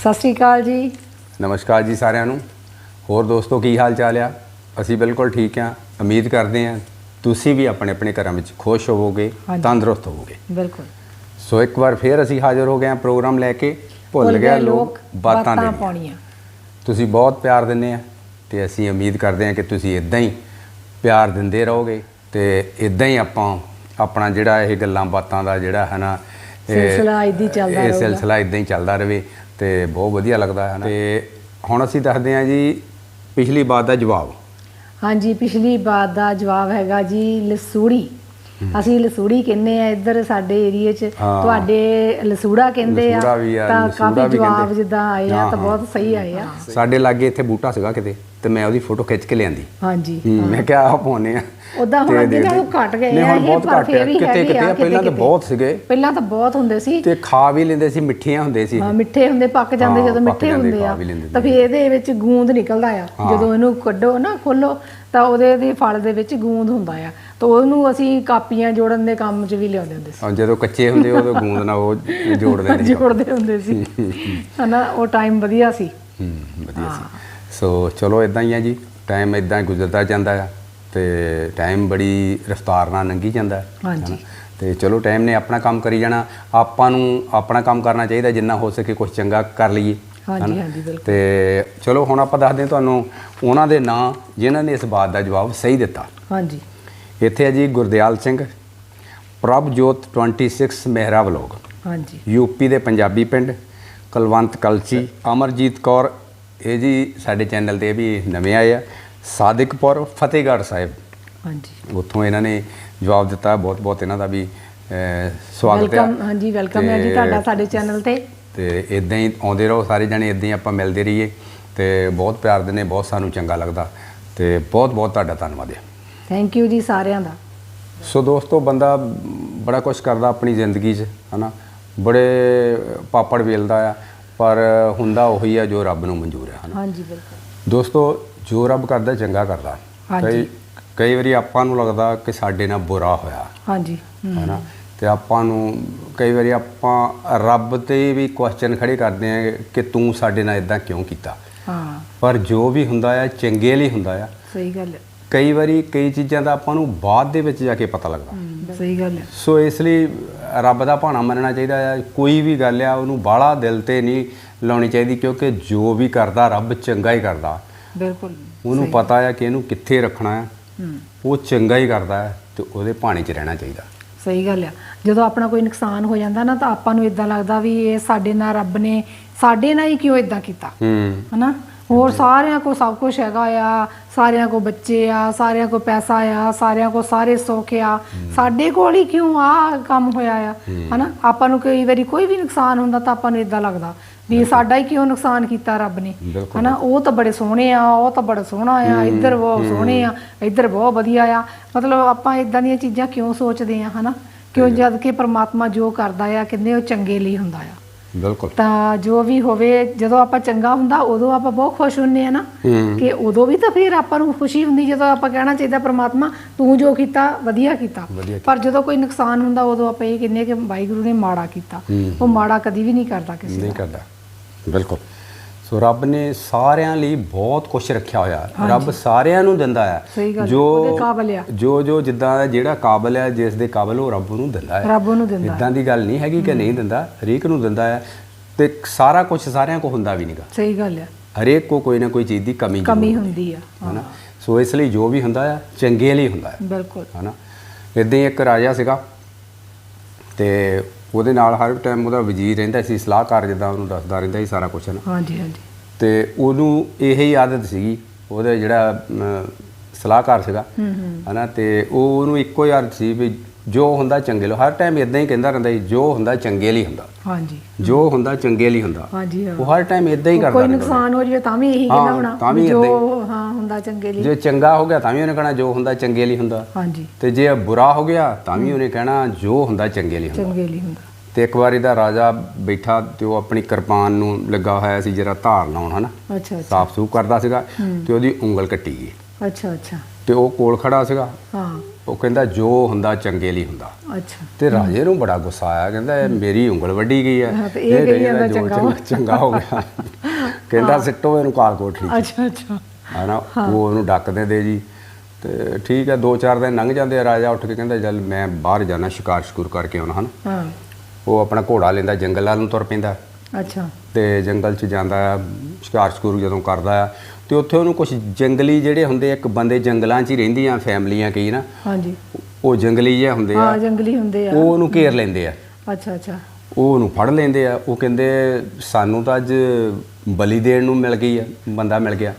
ਸਤਿ ਸ਼੍ਰੀ ਅਕਾਲ ਜੀ। ਨਮਸਕਾਰ ਜੀ ਸਾਰਿਆਂ ਨੂੰ। ਹੋਰ ਦੋਸਤੋ ਕੀ ਹਾਲ ਚਾਲ ਆ? ਅਸੀਂ ਬਿਲਕੁਲ ਠੀਕ ਆ। ਉਮੀਦ ਕਰਦੇ ਆ ਤੁਸੀਂ ਵੀ ਆਪਣੇ ਆਪਣੇ ਘਰਾਂ ਵਿੱਚ ਖੁਸ਼ ਹੋਵੋਗੇ। ਤੰਦਰੁਸਤ ਹੋਵੋਗੇ। ਬਿਲਕੁਲ। ਸੋ ਇੱਕ ਵਾਰ ਫੇਰ ਅਸੀਂ ਹਾਜ਼ਰ ਹੋ ਗਏ ਆ ਪ੍ਰੋਗਰਾਮ ਲੈ ਕੇ। ਭੁੱਲ ਗਿਆ ਲੋਕ ਬਾਤਾਂ ਦੇ ਪਾਉਣੀਆਂ। ਤੁਸੀਂ ਬਹੁਤ ਪਿਆਰ ਦਿੰਦੇ ਆ ਤੇ ਅਸੀਂ ਉਮੀਦ ਕਰਦੇ ਆ ਕਿ ਤੁਸੀਂ ਇਦਾਂ ਹੀ ਪਿਆਰ ਦਿੰਦੇ ਰਹੋਗੇ ਤੇ ਇਦਾਂ ਹੀ ਆਪਾਂ ਆਪਣਾ ਜਿਹੜਾ ਇਹ ਗੱਲਾਂ ਬਾਤਾਂ ਦਾ ਜਿਹੜਾ ਹੈ ਨਾ ਇਹ-। ਸਿਲਸਿਲਾ ਇਦਾਂ ਹੀ ਚੱਲਦਾ ਰਹੇ। ਤੇ ਬਹੁਤ ਵਧੀਆ ਲੱਗਦਾ ਹੈ ਨਾ। ਤੇ ਹੁਣ ਅਸੀਂ ਦੱਸਦੇ ਆ ਜੀ ਪਿਛਲੀ ਬਾਤ ਦਾ ਜਵਾਬ। ਹਾਂਜੀ ਪਿਛਲੀ ਬਾਤ ਦਾ ਜਵਾਬ ਹੈਗਾ ਜੀ ਲਸੂੜੀ। ਅਸੀਂ ਲਸੂੜੀ ਕਹਿੰਦੇ ਆ ਇੱਧਰ ਸਾਡੇ ਏਰੀਏ 'ਚ। ਹਾਂ। ਤੁਹਾਡੇ ਲਸੂੜਾ ਕਹਿੰਦੇ ਆ। ਤਾਂ ਕਾਫੀ ਜਵਾਬ। ਜਿੱਦਾਂ ਆਏ ਆ ਹਾਂ, ਤਾਂ ਹਾਂ। ਬਹੁਤ ਸਹੀ ਆਏ ਆ। ਸਾਡੇ ਲਾਗੇ ਇੱਥੇ ਬੂਟਾ ਸੀਗਾ ਕਿਤੇ। ਤੇ ਮੈਂ ਉਹਦੀ ਫੋਟੋ ਖਿੱਚ ਕੇ ਲਿਆਂਦੀ। ਹਾਂਜੀ। ਮੈਂ ਕਿਹਾ ਆ ਪਾਉਨੇ ਆ ਉਦਾਂ ਹੁਣ ਅੱਗੇ ਨਾਲੋਂ ਘਟ ਗਏ ਆ ਹੁਣ ਇਹ, ਬਹੁਤ ਪਰ ਫਿਰ। ਵੀ ਕਿਤੇ ਕਿਤੇ ਪਹਿਲਾਂ ਤਾਂ। ਬਹੁਤ ਸੀਗੇ। ਪਹਿਲਾਂ ਤਾਂ ਬਹੁਤ ਹੁੰਦੇ ਸੀ। ਤੇ ਖਾ ਵੀ ਲੈਂਦੇ ਸੀ ਮਿੱਠੀਆਂ ਹੁੰਦੇ ਸੀ। ਹਾਂ ਮਿੱਠੇ ਹੁੰਦੇ ਪੱਕ ਜਾਂਦੇ ਜਦੋਂ ਮਿੱਠੇ ਹੁੰਦੇ ਆ। ਤਾਂ ਫਿਰ ਇਹਦੇ ਵਿੱਚ ਗੂੰਦ ਨਿਕਲਦਾ ਆ। ਜਦੋਂ ਇਹਨੂੰ ਕੱਢੋ ਨਾ ਖੋਲੋ ਤਾਂ ਉਹਦੇ ਦੇ ਫਲ ਦੇ ਵਿੱਚ ਗੂੰਦ ਹੁੰਦਾ ਆ। ਤਾਂ ਉਹਨੂੰ ਅਸੀਂ ਕਾਪੀਆਂ ਜੋੜਨ ਦੇ ਕੰਮ 'ਚ ਵੀ ਲਿਆਉਂਦੇ ਹੁੰਦੇ ਸੀ। ਜਦੋਂ ਕੱਚੇ ਹੁੰਦੇ ਉਦੋਂ ਗੂੰਦ ਨਾਲ ਉਹ ਜੋੜ ਦਿੰਦੇ ਸੀ। ਜੋੜਦੇ ਹੁੰਦੇ ਸੀ। ਹਨਾ ਉਹ ਟਾਈਮ ਵਧੀਆ ਸੀ। ਹੂੰ ਵਧੀਆ ਸੀ। ਸੋ ਚਲੋ ਇਦਾਂ ਹੀ ਆ ਜੀ। ਟਾਈਮ ਇਦਾਂ ਗੁਜ਼ਰਦਾ ਜਾਂਦਾ ਆ ਤੇ ਟਾਈਮ ਬੜੀ ਰਫ਼ਤਾਰ ਨਾਲ ਲੰਘੀ ਜਾਂਦਾ ਹੈ ਹਾਂਜੀ। ਤੇ ਚਲੋ ਟਾਈਮ ਨੇ ਆਪਣਾ ਕੰਮ ਕਰੀ ਜਾਣਾ। ਆਪਾਂ ਨੂੰ ਆਪਣਾ ਕੰਮ ਕਰਨਾ ਚਾਹੀਦਾ ਜਿੰਨਾ ਹੋ ਸਕੇ ਕੁਝ ਚੰਗਾ ਕਰ ਲਈਏ ਹਾਂਜੀ। ਹਾਂਜੀ ਬਿਲਕੁਲ। ਤੇ ਚਲੋ ਹੁਣ ਆਪਾਂ ਦੱਸਦੇ ਹਾਂ ਤੁਹਾਨੂੰ ਉਹਨਾਂ ਦੇ ਨਾਂ ਜਿਨ੍ਹਾਂ ਨੇ ਇਸ ਬਾਤ ਦਾ ਜਵਾਬ ਸਹੀ ਦਿੱਤਾ। ਹਾਂਜੀ। ਇੱਥੇ ਹੈ ਜੀ ਗੁਰਦਿਆਲ ਸਿੰਘ ਪ੍ਰਭਜੋਤ 26 ਮਹਿਰਾ ਵਲੋਗ। ਹਾਂਜੀ। ਯੂਪੀ ਦੇ ਪੰਜਾਬੀ ਪਿੰਡ ਕੁਲਵੰਤ ਕਲਚੀ ਅਮਰਜੀਤ ਕੌਰ ਇਹ ਜੀ ਸਾਡੇ ਚੈਨਲ ਤੇ ਵੀ ਨਵੇਂ ਆਏ ਆ। ਸਾਦਿਕਪੁਰ ਫਤਿਹਗੜ੍ਹ ਸਾਹਿਬ। ਹਾਂਜੀ। ਉੱਥੋਂ ਇਹਨਾਂ ਨੇ ਜਵਾਬ ਦਿੱਤਾ ਬਹੁਤ ਬਹੁਤ ਇਹਨਾਂ ਦਾ ਵੀ ਸਵਾਗਤ ਹੈ ਵੈਲਕਮ ਹਾਂਜੀ ਵੈਲਕਮ ਹੈ ਜੀ ਤੁਹਾਡਾ ਸਾਡੇ ਚੈਨਲ ਤੇ। ਤੇ ਇਦਾਂ ਹੀ ਆਉਂਦੇ ਰਹੋ ਸਾਰੇ ਜਣੇ ਇਦਾਂ ਹੀ ਆਪਾਂ ਮਿਲਦੇ ਰਹੀਏ। ਤੇ ਬਹੁਤ ਪਿਆਰ ਦਿੰਦੇ ਬਹੁਤ ਸਾਨੂੰ ਚੰਗਾ ਲੱਗਦਾ। ਤੇ ਬਹੁਤ ਬਹੁਤ ਤੁਹਾਡਾ ਧੰਨਵਾਦ ਹੈ ਥੈਂਕ ਯੂ ਜੀ ਸਾਰਿਆਂ ਦਾ। ਸੋ ਦੋਸਤੋ ਬੰਦਾ ਬੜਾ ਕੁਝ ਕਰਦਾ ਆਪਣੀ ਜ਼ਿੰਦਗੀ 'ਚ ਹਨਾ? ਬੜੇ ਪਾਪੜ ਵੇਲਦਾ ਆ। ਪਰ ਹੁੰਦਾ ਉਹੀ ਆ ਜੋ ਰੱਬ ਨੂੰ ਮਨਜ਼ੂਰ ਹੈ ਹਨਾ? ਹਾਂਜੀ ਬਿਲਕੁਲ। ਦੋਸਤੋ ਜੋ ਰੱਬ ਕਰਦਾ ਚੰਗਾ ਕਰਦਾ। ਹਾਂਜੀ। ਕਈ ਕਈ ਵਾਰੀ ਆਪਾਂ ਨੂੰ ਲੱਗਦਾ ਕਿ ਸਾਡੇ ਨਾਲ ਬੁਰਾ ਹੋਇਆ। ਹਾਂਜੀ। ਹਨਾ? ਤੇ ਆਪਾਂ ਨੂੰ ਕਈ ਵਾਰੀ ਆਪਾਂ ਰੱਬ ਤੇ ਵੀ ਕੁਐਸਚਨ ਖੜੇ ਕਰਦੇ ਆ ਕਿ ਤੂੰ ਸਾਡੇ ਨਾਲ ਇਦਾਂ ਕਿਉਂ ਕੀਤਾ? ਹਾਂ। ਪਰ ਜੋ ਵੀ ਹੁੰਦਾ ਆ ਚੰਗੇ ਲਈ ਹੁੰਦਾ ਆ। ਸਹੀ ਗੱਲ ਹੈ। ਕਈ ਵਾਰੀ ਕਈ ਚੀਜ਼ਾਂ ਦਾ ਆਪਾਂ ਨੂੰ ਬਾਅਦ ਦੇ ਵਿੱਚ ਜਾ ਕੇ ਪਤਾ ਲੱਗਦਾ। ਸਹੀ ਗੱਲ ਹੈ। ਸੋ ਇਸ ਲਈ ਰੱਬ ਦਾ ਭਾਣਾ ਮੰਨਣਾ ਚਾਹੀਦਾ ਆ। ਕੋਈ ਵੀ ਗੱਲ ਆ ਉਹਨੂੰ ਬਾਹਲਾ ਦਿਲ ਤੇ ਨਹੀਂ ਲਾਉਣੀ ਚਾਹੀਦੀ ਕਿਉਂਕਿ ਜੋ ਵੀ ਕਰਦਾ ਰੱਬ ਚੰਗਾ ਹੀ ਕਰਦਾ। ਬਿਲਕੁਲ ਉਹਨੂੰ ਪਤਾ ਆ ਕਿ ਇਹਨੂੰ ਕਿੱਥੇ ਰੱਖਣਾ ਹੈ। ਉਹ ਚੰਗਾ ਹੀ ਕਰਦਾ ਹੈ ਤੇ ਉਹਦੇ ਭਾਣੇ 'ਚ ਰਹਿਣਾ ਚਾਹੀਦਾ। ਸਹੀ ਗੱਲ ਆ। ਜਦੋਂ ਆਪਣਾ ਕੋਈ ਨੁਕਸਾਨ ਹੋ ਜਾਂਦਾ ਨਾ ਤਾਂ ਆਪਾਂ ਨੂੰ ਇਦਾਂ ਲੱਗਦਾ ਵੀ ਇਹ ਸਾਡੇ ਨਾਲ ਰੱਬ ਨੇ ਸਾਡੇ ਨਾਲ ਹੀ ਕਿਉਂ ਇਦਾਂ ਕੀਤਾ? ਹੂੰ। ਹਨਾ? ਹੋਰ ਸਾਰਿਆਂ ਕੋ ਸਭ ਕੁਝ ਹੈਗਾ ਆ ਸਾਰਿਆਂ ਕੋ ਬੱਚੇ ਆ ਸਾਰਿਆਂ ਕੋ ਪੈਸਾ ਆ ਸਾਰਿਆਂ ਕੋ ਸਾਰੇ ਸੁੱਖ ਆ। ਸਾਡੇ ਕੋਲ ਹੀ ਕਿਉਂ ਆ ਕੰਮ ਹੋਇਆ ਆ? ਹਨਾ? ਆਪਾਂ ਨੂੰ ਕਈ ਵਾਰੀ ਕੋਈ ਵੀ ਨੁਕਸਾਨ ਹੁੰਦਾ ਤਾਂ ਆਪਾਂ ਨੂੰ ਇਦਾਂ ਲੱਗਦਾ ਵੀ ਸਾਡਾ ਹੀ ਕਿਉਂ ਨੁਕਸਾਨ ਕੀਤਾ ਰੱਬ ਨੇ। ਹਨਾ? ਉਹ ਤਾਂ ਬੜੇ ਸੋਹਣੇ ਆ ਉਹ ਤਾਂ ਬੜਾ ਸੋਹਣਾ ਆ ਇੱਧਰ ਬਹੁਤ ਸੋਹਣੇ ਆ ਇੱਧਰ ਬਹੁਤ ਵਧੀਆ ਆ। ਮਤਲਬ ਆਪਾਂ ਇਦਾਂ ਦੀਆਂ ਚੀਜ਼ਾਂ ਕਿਉਂ ਸੋਚਦੇ ਆ ਹਨਾ? ਕਿਉਂ ਜਦ ਕਿ ਪ੍ਰਮਾਤਮਾ ਜੋ ਕਰਦਾ ਆ ਕਹਿੰਦੇ ਉਹ ਚੰਗੇ ਲਈ ਹੁੰਦਾ ਆ। ਬਿਲਕੁਲ। ਤਾਂ ਜੋ ਵੀ ਹੋਵੇ ਜਦੋਂ ਆਪਾਂ ਚੰਗਾ ਹੁੰਦਾ ਉਦੋਂ ਆਪਾਂ ਬਹੁਤ ਖੁਸ਼ ਹੁੰਨੇ ਆ ਨਾ। ਕਿ ਉਦੋਂ ਵੀ ਤਾਂ ਫਿਰ ਆਪਾਂ ਨੂੰ ਖੁਸ਼ੀ ਹੁੰਦੀ ਜਦੋਂ ਆਪਾਂ ਕਹਿਣਾ ਚਾਹੀਦਾ ਪ੍ਰਮਾਤਮਾ ਤੂੰ ਜੋ ਕੀਤਾ ਵਧੀਆ ਕੀਤਾ। ਪਰ ਜਦੋਂ ਕੋਈ ਨੁਕਸਾਨ ਹੁੰਦਾ ਉਦੋਂ ਆਪਾਂ ਇਹ ਕਹਿੰਦੇ ਕਿ ਵਾਹਿਗੁਰੂ ਨੇ ਮਾੜਾ ਕੀਤਾ। ਉਹ ਮਾੜਾ ਕਦੀ ਵੀ ਨਹੀਂ ਕਰਦਾ ਕਿਸੇ ਨਹੀਂ ਕਰਦਾ। ਬਿਲਕੁਲ। ਸੋ ਰੱਬ ਨੇ ਸਾਰਿਆਂ ਲਈ ਬਹੁਤ ਕੁਝ ਰੱਖਿਆ ਹੋਇਆ ਰੱਬ ਸਾਰਿਆਂ ਨੂੰ ਦਿੰਦਾ ਹੈ। ਹੈ, ਜੋ। ਜੋ ਜੋ ਜਿੱਦਾਂ ਜਿਹੜਾ ਕਾਬਲ ਹੈ ਜਿਸ ਦੇ ਕਾਬਲ ਉਹ ਰੱਬ ਨੂੰ ਦਿੰਦਾ ਹੈ। ਰੱਬ ਉਹਨੂੰ ਦਿੰਦਾ ਇਦਾਂ ਦੀ ਗੱਲ ਨਹੀਂ ਹੈਗੀ ਕਿ ਨਹੀਂ ਦਿੰਦਾ ਹਰੇਕ ਨੂੰ ਦਿੰਦਾ ਹੈ। ਤੇ ਸਾਰਾ ਕੁਝ ਸਾਰਿਆਂ ਕੋ ਹੁੰਦਾ ਵੀ ਨਹੀਂਗਾ ਸਹੀ ਗੱਲ ਹੈ। ਹਰੇਕ ਕੋ ਕੋਈ ਨਾ ਕੋਈ ਚੀਜ਼ ਦੀ ਕਮੀ ਹੁੰਦੀ ਆ ਹੈ। ਨਾ ਸੋ ਇਸ ਲਈ ਜੋ ਵੀ ਹੁੰਦਾ ਆ ਚੰਗੇ ਲਈ ਹੁੰਦਾ ਹੈ। ਬਿਲਕੁਲ। ਹਨਾ? ਇਦਾਂ ਹੀ ਇੱਕ ਰਾਜਾ ਸੀਗਾ ਤੇ ਉਹਦੇ ਨਾਲ ਹਰ ਟਾਈਮ ਉਹਦਾ ਵਜ਼ੀਰ ਰਹਿੰਦਾ ਸੀ ਸਲਾਹਕਾਰ ਜਿੱਦਾਂ ਉਹਨੂੰ ਦੱਸਦਾ ਰਹਿੰਦਾ ਸੀ ਸਾਰਾ ਕੁਝ ਨਾ ਹਾਂਜੀ ਹਾਂਜੀ। ਤੇ ਉਹਨੂੰ ਇਹੀ ਆਦਤ ਸੀਗੀ ਉਹਦਾ ਜਿਹੜਾ ਸਲਾਹਕਾਰ ਸੀਗਾ ਹੂੰ ਹੂੰ। ਹਨਾ? ਤੇ ਉਹ ਉਹਨੂੰ ਇੱਕੋ ਹੀ ਆਦਤ ਸੀ ਵੀ ਜੋ ਹੁੰਦਾ ਚੰਗੇ ਲਈ ਹਰ ਟਾਈਮ ਇਦਾਂ ਹੀ ਕਹਿੰਦਾ ਰਹਿੰਦਾ ਸੀ ਜੋ ਹੁੰਦਾ ਚੰਗੇ ਲਈ ਹੁੰਦਾ। ਹਾਂਜੀ। ਜੋ ਹੁੰਦਾ ਚੰਗੇ ਲਈ ਹੁੰਦਾ। ਹਾਂਜੀ ਹਾਂ। ਉਹ ਹਰ ਟਾਈਮ ਇਦਾਂ ਹੀ ਕਰਦਾ ਕੋਈ ਨੁਕਸਾਨ ਹੋ ਜਾਵੇ ਤਾਂ ਵੀ ਇਹੀ ਹਾਂ, ਕਹਿੰਦਾ ਹੋਣਾ ਤਾਂ ਵੀ ਜੋ ਹਾਂ। ਹੁੰਦਾ ਚੰਗੇ ਲਈ। ਜੇ ਚੰਗਾ ਹੋ ਗਿਆ ਤਾਂ ਵੀ ਉਹਨੇ ਕਹਿਣਾ ਜੋ ਹੁੰਦਾ ਚੰਗੇ ਲਈ ਹੁੰਦਾ। ਹਾਂਜੀ। ਤੇ ਜੇ ਬੁਰਾ ਹੋ ਗਿਆ ਤਾਂ ਵੀ ਉਹਨੇ ਕਹਿਣਾ ਜੋ ਹੁੰਦਾ ਚੰਗੇ ਲਈ ਹੁੰਦਾ। ਚੰਗੇ ਲਈ ਹੁੰਦਾ। ਤੇ ਇੱਕ ਵਾਰੀ ਦਾ ਰਾਜਾ ਬੈਠਾ ਤੇ ਉਹ ਆਪਣੀ ਕਿਰਪਾਨ ਨੂੰ ਲੱਗਾ ਹੋਇਆ ਸੀ ਜਿਹੜਾ ਧਾਰ ਲਾਉਣ ਹਨਾ? ਅੱਛਾ ਅੱਛਾ। ਸਾਫ਼ ਸੂਫ ਕਰਦਾ ਸੀਗਾ ਤੇ ਉਹਦੀ ਉਂਗਲ ਕੱਟੀ ਗਈ। ਅੱਛਾ ਅੱਛਾ। ਤੇ ਉਹ ਕੋਲ ਖੜਾ ਸੀਗਾ। ਹਾਂ। ਉਹ ਕਹਿੰਦਾ ਜੋ ਹੁੰਦਾ ਚੰਗੇ ਲਈ ਹੁੰਦਾ। ਅੱਛਾ। ਤੇ ਰਾਜੇ ਨੂੰ ਬੜਾ ਗੁੱਸਾ ਆਇਆ ਕਹਿੰਦਾ ਇਹ ਮੇਰੀ ਉਂਗਲ ਵੱਢੀ ਗਈ ਹੈ। ਇਹ ਕਹੀ ਕਹਿੰਦਾ ਚੰਗਾ ਹੋ ਚੰਗਾ ਹੋ ਗਿਆ। ਕਹਿੰਦਾ ਸਿੱਟੋ ਇਹਨੂੰ ਕਾਲ ਕੋਠੜੀ ਅੱਛਾ ਅੱਛਾ। ਹਨਾ ਉਹ ਉਹਨੂੰ ਡੱਕਦੇ ਦੇ ਜੀ। ਤੇ ਠੀਕ ਹੈ ਦੋ ਚਾਰ ਦਿਨ ਲੰਘ ਜਾਂਦੇ ਆ ਰਾਜਾ ਉੱਠ ਕੇ ਕਹਿੰਦਾ ਚੱਲ ਮੈਂ ਬਾਹਰ ਜਾਣਾ ਸ਼ਿਕਾਰ ਸ਼ਿਕੂਰ ਕਰਕੇ ਆਉਣਾ ਹਨ? ਹਾਂ। ਉਹ ਆਪਣਾ ਘੋੜਾ ਲੈਂਦਾ ਜੰਗਲ ਵੱਲ ਨੂੰ ਤੁਰ ਪੈਂਦਾ। ਅੱਛਾ। ਤੇ ਜੰਗਲ 'ਚ ਜਾਂਦਾ ਸ਼ਿਕਾਰ ਸ਼ਿਕੂਰ ਜਦੋਂ ਕਰਦਾ ਆ ਤੇ ਉੱਥੇ ਉਹਨੂੰ ਕੁਝ ਜੰਗਲੀ ਜਿਹੜੇ ਹੁੰਦੇ ਇੱਕ ਬੰਦੇ ਜੰਗਲਾਂ 'ਚ ਹੀ ਰਹਿੰਦੀਆਂ ਫੈਮਲੀਆਂ ਕਈ ਨਾ। ਹਾਂਜੀ। ਉਹ ਜੰਗਲੀ ਜਿਹੇ ਹੁੰਦੇ ਆ। ਹਾਂ ਜੰਗਲੀ ਹੁੰਦੇ ਆ। ਉਹ ਉਹਨੂੰ ਘੇਰ ਲੈਂਦੇ ਆ। ਅੱਛਾ ਅੱਛਾ। ਉਹ ਉਹਨੂੰ ਫੜ ਲੈਂਦੇ ਆ। ਉਹ ਕਹਿੰਦੇ ਸਾਨੂੰ ਤਾਂ ਅੱਜ ਬਲੀ ਦੇਣ ਨੂੰ ਮਿਲ ਗਈ ਆ ਬੰਦਾ ਮਿਲ ਗਿਆ।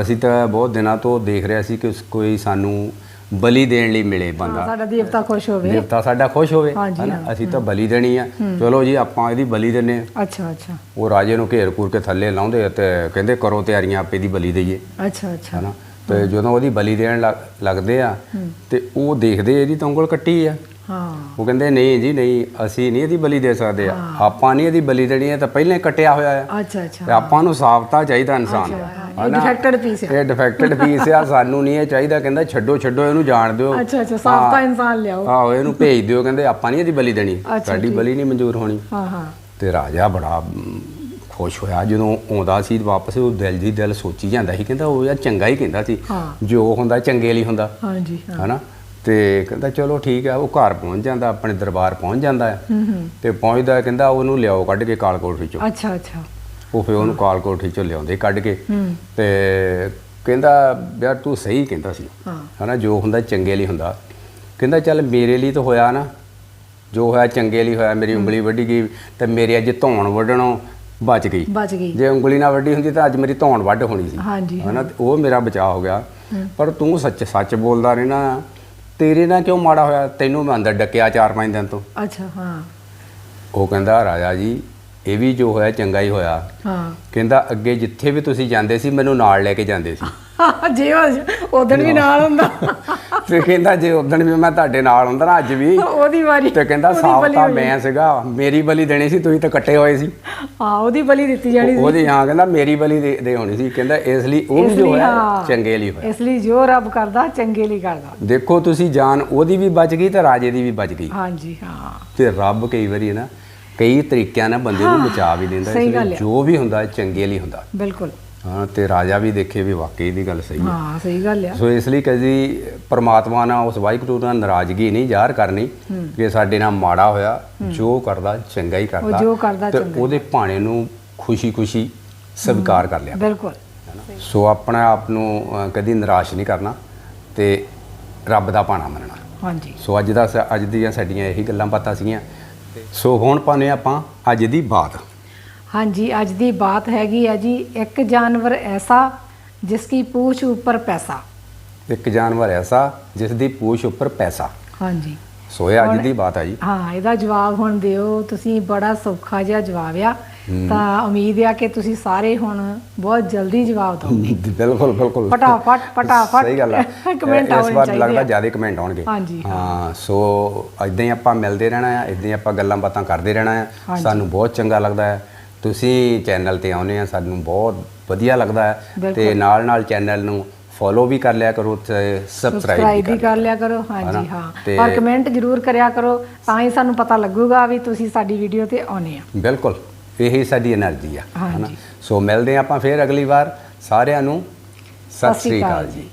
ਅਸੀਂ ਤਾਂ ਬਹੁਤ ਦਿਨਾਂ ਤੋਂ ਦੇਖ ਰਿਹਾ ਸੀ ਕਿ ਕੋਈ ਸਾਨੂੰ ਬਲੀ ਦੇਣ ਲਈ ਮਿਲੇ ਬੰਦਾ। ਸਾਡਾ ਦੇਵਤਾ ਖੁਸ਼ ਹੋਵੇ। ਦੇਵਤਾ ਸਾਡਾ ਖੁਸ਼ ਹੋਵੇ। ਹਨਾ? ਅਸੀਂ ਤਾਂ ਬਲੀ ਦੇਣੀ ਆ। ਚਲੋ ਜੀ ਆਪਾਂ ਇਹਦੀ ਬਲੀ ਦਿੰਨੇ ਆ ਅੱਛਾ ਅੱਛਾ। ਉਹ ਰਾਜੇ ਨੂੰ ਘੇਰ ਘੂਰ ਕੇ ਥੱਲੇ ਲਾਉਂਦੇ ਤੇ ਕਹਿੰਦੇ ਕਰੋ ਤਿਆਰੀਆਂ ਆਪੇ ਦੀ ਬਲੀ ਦਈਏ। ਅੱਛਾ ਅੱਛਾ। ਹਨਾ? ਤੇ ਜਦੋਂ ਉਹਦੀ ਬਲੀ ਦੇਣ ਲੱਗ- ਲੱਗਦੇ ਆ ਤੇ ਉਹ ਦੇਖਦੇ ਇਹਦੀ ਤਾਂ ਉਂਗਲ ਕੱਟੀ ਆ। ਹਾਂ। ਉਹ ਕਹਿੰਦੇ ਨਹੀਂ ਜੀ ਨਹੀਂ ਅਸੀਂ ਨਹੀਂ ਇਹਦੀ ਬਲੀ ਦੇ ਸਕਦੇ ਆ। ਆਪਾਂ ਨਹੀਂ ਇਹਦੀ ਬਲੀ ਦੇਣੀ ਹੈ ਤਾਂ ਪਹਿਲਾਂ ਹੀ ਕੱਟਿਆ ਹੋਇਆ ਆ। ਅੱਛਾ ਤੇ ਅੱਛਾ ਆਪਾਂ ਨੂੰ ਸਾਫਤਾ ਚਾਹੀਦਾ ਇਨਸਾਨ ਇਹ ਡਿਫੈਕਟਡ ਪੀਸ ਆ। ਇਹ ਡਿਫੈਕਟਡ ਪੀਸ ਆ ਸਾਨੂੰ ਨਹੀਂ ਇਹ ਚਾਹੀਦਾ ਕਹਿੰਦਾ ਛੱਡੋ ਛੱਡੋ ਇਹਨੂੰ ਜਾਣ ਦਿਓ। ਅੱਛਾ ਅੱਛਾ ਸਾਫਤਾ ਇਨਸਾਨ ਲਿਆਓ। ਆਹੋ ਇਹਨੂੰ ਭੇਜ ਦਿਓ ਕਹਿੰਦੇ ਆਪਾਂ ਨਹੀਂ ਇਹਦੀ ਬਲੀ ਦੇਣੀ। ਸਾਡੀ ਬਲੀ ਨਹੀਂ ਮਨਜ਼ੂਰ ਹੋਣੀ। ਹਾਂ ਹਾਂ। ਤੇ ਰਾਜਾ ਬੜਾ ਖੁਸ਼ ਹੋਇਆ। ਜਦੋਂ ਆਉਂਦਾ ਸੀ ਵਾਪਸ ਉਹ ਦਿਲ ਦੀ ਦਿਲ ਸੋਚੀ ਜਾਂਦਾ ਸੀ ਕਹਿੰਦਾ ਉਹ ਯਾਰ ਚੰਗਾ ਹੀ ਕਹਿੰਦਾ ਸੀ। ਜੋ ਹੁੰਦਾ ਚੰਗੇ ਲਈ ਹੁੰਦਾ। ਹਾਂਜੀ ਹਨਾ? ਤੇ ਕਹਿੰਦਾ ਚਲੋ ਠੀਕ ਆ ਉਹ ਘਰ ਪਹੁੰਚ ਜਾਂਦਾ ਆਪਣੇ ਦਰਬਾਰ ਪਹੁੰਚ ਜਾਂਦਾ। ਤੇ ਪਹੁੰਚਦਾ ਕਹਿੰਦਾ ਉਹਨੂੰ ਲਿਆਓ ਕੱਢ ਕੇ ਕਾਲ ਕੋਠੀ ਚੋਂ ਅੱਛਾ ਅੱਛਾ। ਉਹ ਫਿਰ ਉਹਨੂੰ ਕਾਲ ਕੋਠੀ ਚੋਂ ਲਿਆਉਂਦੇ ਕੱਢ ਕੇ ਤੇ ਕਹਿੰਦਾ ਯਾਰ ਤੂੰ ਸਹੀ ਕਹਿੰਦਾ ਸੀ। ਹਨਾ ਜੋ ਹੁੰਦਾ ਚੰਗੇ ਲਈ ਹੁੰਦਾ। ਕਹਿੰਦਾ ਚੱਲ ਮੇਰੇ ਲਈ ਤਾਂ ਹੋਇਆ ਨਾ। ਜੋ ਹੋਇਆ ਚੰਗੇ ਲਈ ਹੋਇਆ ਮੇਰੀ ਉਂਗਲੀ ਵੱਢੀ ਗਈ ਤੇ ਮੇਰੇ ਅੱਜ ਧੌਣ ਵੱਢਣੋਂ ਬਚ ਗਈ। ਬਚ ਗਈ। ਜੇ ਉਂਗਲੀ ਨਾ ਵੱਢੀ ਹੁੰਦੀ ਤਾਂ ਅੱਜ ਮੇਰੀ ਧੌਣ ਵੱਢ ਹੋਣੀ ਸੀ। ਹਾਂਜੀ। ਹਨਾ ਉਹ ਮੇਰਾ ਬਚਾਅ ਹੋ ਗਿਆ। ਪਰ ਤੂੰ ਸੱਚ ਸੱਚ ਬੋਲਦਾ ਰਹਿਣਾ। ਤੇਰੇ ਨਾਲ ਕਿਉਂ ਮਾੜਾ ਹੋਇਆ? ਤੈਨੂੰ ਮੈਂ ਅੰਦਰ ਡੱਕਿਆ ਚਾਰ ਪੰਜ ਦਿਨ ਤੋਂ। ਅੱਛਾ ਹਾਂ। ਉਹ ਕਹਿੰਦਾ ਰਾਜਾ ਜੀ ਇਹ ਵੀ ਜੋ ਹੋਇਆ ਚੰਗਾ ਹੀ ਹੋਇਆ। ਹਾਂ। ਕਹਿੰਦਾ ਅੱਗੇ ਜਿੱਥੇ ਵੀ ਤੁਸੀਂ ਜਾਂਦੇ ਸੀ ਮੈਨੂੰ ਨਾਲ ਲੈ ਕੇ ਜਾਂਦੇ ਸੀ। ਜੇ ਉਦੋਂ ਵੀ ਨਾਲ ਹੁੰਦਾ। ਤੇ ਕਹਿੰਦਾ ਜੇ ਉਦੋਂ ਵੀ ਮੈਂ ਤੁਹਾਡੇ ਨਾਲ ਹੁੰਦਾ ਨਾ ਅੱਜ ਵੀ। ਉਹਦੀ ਵਾਰੀ ਤੇ ਕਹਿੰਦਾ ਸਾਫ਼ ਤਾਂ। ਮੈਂ ਸੀਗਾ ਮੇਰੀ ਬਲੀ ਦੇਣੀ ਸੀ ਤੁਸੀਂ ਤਾਂ ਕੱਟੇ ਹੋਏ ਸੀ। ਹਾਂ ਉਹਦੀ ਬਲੀ ਦਿੱਤੀ ਜਾਣੀ ਸੀ। ਉਹਦੀ ਹਾਂ ਕਹਿੰਦਾ ਮੇਰੀ ਬਲੀ ਦੇ ਹੋਣੀ ਸੀ। ਕਹਿੰਦਾ ਇਸ ਲਈ ਉਹ ਜੋ ਲਈ ਹੈ ਹਾਂ। ਚੰਗੇ ਲਈ ਹੋਇਆ। ਇਸ ਲਈ ਜੋ ਰੱਬ ਕਰਦਾ ਚੰਗੇ ਲਈ ਕਰਦਾ। ਦੇਖੋ ਤੁਸੀਂ ਜਾਨ ਉਹਦੀ ਵੀ ਬਚ ਗਈ ਤੇ ਰਾਜੇ ਦੀ ਵੀ ਬਚ ਗਈ। ਹਾਂਜੀ ਹਾਂ। ਤੇ ਰੱਬ ਕਈ ਵਾਰੀ ਨਾ ਕਈ ਤਰੀਕਿਆਂ ਨਾਲ ਬੰਦੇ ਨੂੰ ਬਚਾ ਵੀ ਦਿੰਦਾ ਇਸ। ਜੋ ਵੀ ਹੁੰਦਾ ਚੰਗੇ ਲਈ ਹੁੰਦਾ। ਬਿਲਕੁਲ। ਹਾਂ ਤੇ ਰਾਜਾ ਵੀ ਦੇਖੇ ਵੀ ਵਾਕਈ ਦੀ ਗੱਲ ਸਹੀ ਹੈ ਹਾਂ ਸਹੀ ਗੱਲ ਆ। ਸੋ ਇਸ ਲਈ ਕਦੀ ਪਰਮਾਤਮਾ ਨਾਲ ਉਸ ਵਾਹਿਗੁਰੂ ਨਾਲ ਨਾਰਾਜ਼ਗੀ ਨਹੀਂ ਜ਼ਾਹਰ ਕਰਨੀ ਕਿ ਸਾਡੇ ਨਾਲ ਮਾੜਾ ਹੋਇਆ ਜੋ ਕਰਦਾ ਚੰਗਾ ਹੀ ਕਰਦਾ। ਜੋ ਕਰਦਾ ਤੇ ਚੰਗਾ ਉਹਦੇ ਭਾਣੇ ਨੂੰ ਖੁਸ਼ੀ-ਖੁਸ਼ੀ ਸਵੀਕਾਰ ਕਰ ਲਿਆ। ਬਿਲਕੁਲ। ਸੋ ਆਪਣੇ ਆਪ ਨੂੰ ਕਦੀ ਨਿਰਾਸ਼ ਨਹੀਂ ਕਰਨਾ ਤੇ ਰੱਬ ਦਾ ਭਾਣਾ ਮੰਨਣਾ। ਹਾਂਜੀ। ਸੋ ਅੱਜ ਦਾ ਅੱਜ ਦੀਆਂ ਸਾਡੀਆਂ ਇਹੀ ਗੱਲਾਂ ਬਾਤਾਂ ਸੀਗੀਆਂ। ਸੋ ਹੁਣ ਪਾਣੇ ਆਪਾਂ ਅੱਜ ਦੀ ਬਾਤ। ਹਾਂਜੀ ਅੱਜ ਦੀ ਬਾਤ ਹੈਗੀ ਆ ਜੀ ਇੱਕ ਜਾਨਵਰ ਐਸਾ ਜਿਸ ਕੀ ਪੂਛ ਉੱਪਰ ਪੈਸਾ। ਇੱਕ ਜਾਨਵਰ ਐਸਾ ਜਿਸ ਦੀ ਪੂਛ ਉੱਪਰ ਪੈਸਾ। ਹਾਂਜੀ। ਸੋ ਇਹ ਅੱਜ ਦੀ ਬਾਤ ਹੈ ਜੀ। ਹਾਂ ਇਹਦਾ ਜਵਾਬ ਹੁਣ ਦਿਓ ਤੁਸੀਂ ਬੜਾ ਸੌਖਾ ਜਿਹਾ ਜਵਾਬ ਆ। ਤਾਂ ਉਮੀਦ ਆ ਕਿ ਤੁਸੀਂ ਸਾਰੇ ਹੁਣ ਬਹੁਤ ਜਲਦੀ ਜਵਾਬ ਦਿਓਗੇ। ਬਿਲਕੁਲ ਬਿਲਕੁਲ। ਫਟਾਫਟ ਫਟਾਫਟ ਸਹੀ ਗੱਲ ਆ। ਕਮੈਂਟ ਇਸ ਆਉਣੇ ਵਾਰ ਚਾਹੀਦੇ ਲੱਗਦਾ ਆ। ਜ਼ਿਆਦਾ ਕਮੈਂਟ ਆਉਣਗੇ। ਹਾਂਜੀ, ਹਾਂ। ਸੋ ਇਦਾਂ ਹੀ ਆਪਾਂ ਮਿਲਦੇ ਰਹਿਣਾ ਆ ਇਦਾਂ ਹੀ ਆਪਾਂ ਗੱਲਾਂ ਬਾਤਾਂ ਕਰਦੇ ਰਹਿਣਾ ਆ। ਸਾਨੂੰ ਬਹੁਤ ਚੰਗਾ ਲੱਗਦਾ ਹੈ। ਤੁਸੀਂ ਚੈਨਲ ਤੇ ਆਉਨੇ ਆ ਸਾਨੂੰ ਬਹੁਤ ਵਧੀਆ ਲੱਗਦਾ ਹੈ। ਤੇ ਨਾਲ ਨਾਲ ਚੈਨਲ ਨੂੰ ਫੋਲੋ ਵੀ ਕਰ ਲਿਆ ਕਰੋ ਤੇ ਸਬਸਕ੍ਰਾਈਬ ਵੀ ਕਰ ਲਿਆ ਕਰੋ? ਹਾਂਜੀ ਹਾਂ। ਔਰ ਕਮੈਂਟ ਜ਼ਰੂਰ ਕਰਿਆ ਕਰੋ ਤਾਂ ਹੀ ਸਾਨੂੰ ਪਤਾ ਲੱਗੂਗਾ ਵੀ ਤੁਸੀਂ ਸਾਡੀ ਵੀਡੀਓ ਤੇ ਆਉਨੇ ਆ। ਬਿਲਕੁਲ। ਇਹੀ ਸਾਡੀ એનર્ਜੀ ਆ ਹਨਾ? ਸੋ ਮਿਲਦੇ ਆਪਾਂ ਫੇਰ ਅਗਲੀ ਵਾਰ। ਸਾਰਿਆਂ ਨੂੰ ਸਤਿ ਸ੍ਰੀ ਅਕਾਲ ਜੀ।